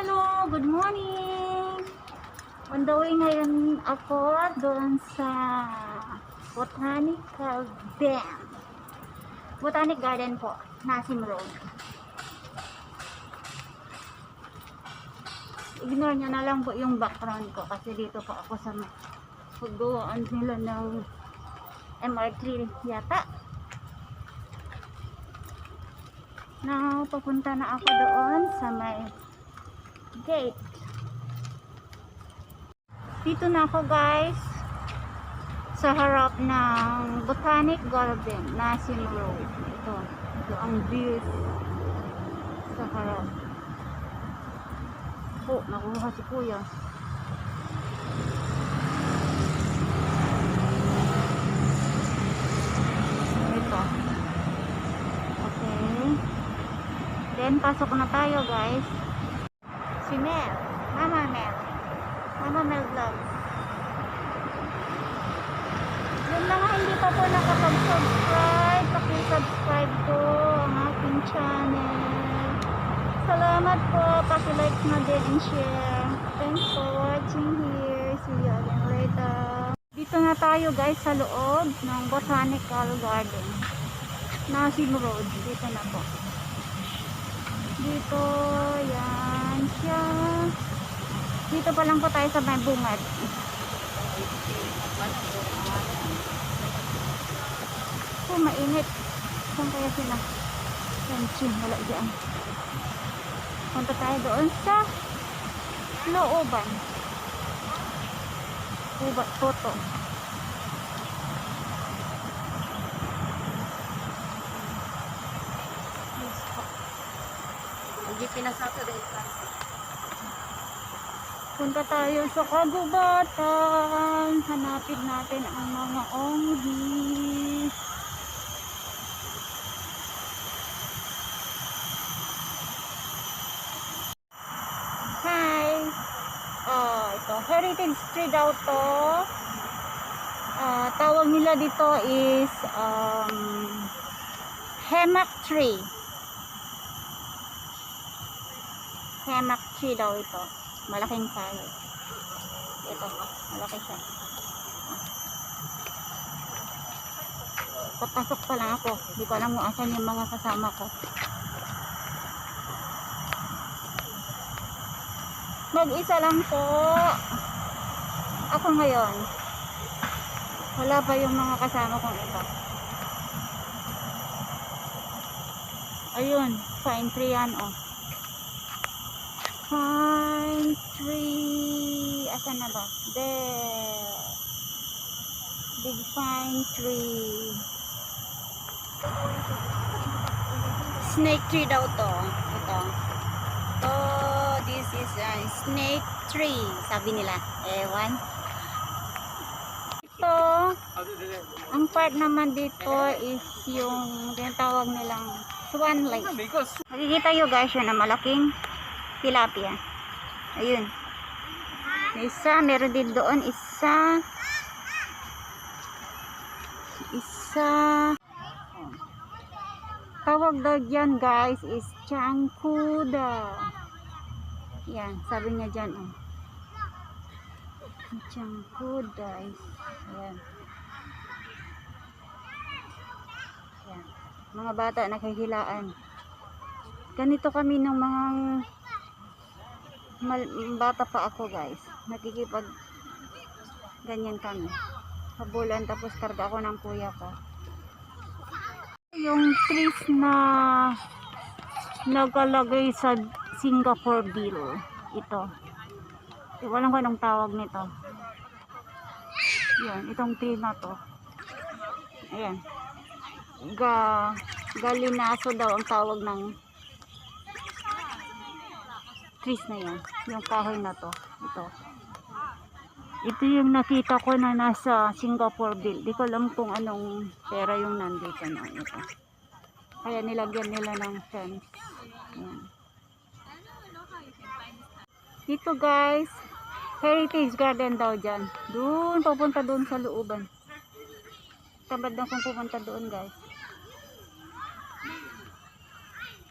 Hello, good morning! On the way ngayon ako doon sa Botanical Garden. Botanic Garden po, Nasim Road. Ignore nyo na lang po yung background ko kasi dito po ako sa paggawaan nila ng MR3 yata. Now, papunta na ako doon sa may gate. Dito na ako guys sa harap ng Botanic Garden, Nasim Road. Ito, ito ang views sa harap. Po, nakuha si kuya. Ito. Okay. Then, pasok na tayo guys. Si Mel. Mama Mel. Mama Mel Vlog. Yung mga hindi pa po nakapag-subscribe, paki-subscribe po ang aking channel. Salamat po. Paki-like na din and share. Thanks for watching here. See you again later. Dito na tayo guys sa loob ng Botanical Garden. Nasim Road. Dito na po. Dito, yan siya. Dito pa lang po tayo sa may bungad. Oh, mainit. Saan kaya sila? Yan, wala dyan. Punta tayo doon sa looban. Ubat, toto. Pinasato dahil Francis. Punta tayo sa kagubatan. Hanapin natin ang mga onggi. Hi! Oh, ito. Heritage Tree daw to. Ah, tawag nila dito is um, Hemlock Tree. Tree daw ito. Malaking tayo. Ito, malaki siya. Papasok pa lang ako. Hindi ko alam kung asan yung mga kasama ko. Mag-isa lang po. Ako ngayon. Wala pa yung mga kasama kong iba. Ayun, fine tree yan oh. Pine tree. Asan na ba? There. Big pine tree. Snake tree daw to. Ito. To, this is a snake tree. Sabi nila. Ewan. Ito, ang part naman dito is yung tinatawag nilang swan lake. Makikita nyo guys yun na malaking tilapia. Ayun. May isa, meron din doon isa. Isa. Tawag daw dyan guys is changkuda. Yan, sabi niya dyan oh. Changkuda is, ayan. Yan. Mga bata nakahilaan. Ganito kami ng mga mal, bata pa ako guys. Nakikipag ganyan kami. Habulan tapos karga ako ng kuya ko. Yung trees na nagalagay sa Singapore Bill ito. Iwalan ko anong tawag nito. Yan itong tree na to. Ayan. Ga galinaso daw ang tawag ng trees na yan. Yung kahoy na to. Ito. Ito yung nakita ko na nasa Singapore Bill. Di ko alam kung anong pera yung nandito na ito. Kaya nilagyan nila ng fence. Yan. Dito guys, Heritage Garden daw dyan. Doon, papunta doon sa looban. Tamad na kung pupunta doon guys.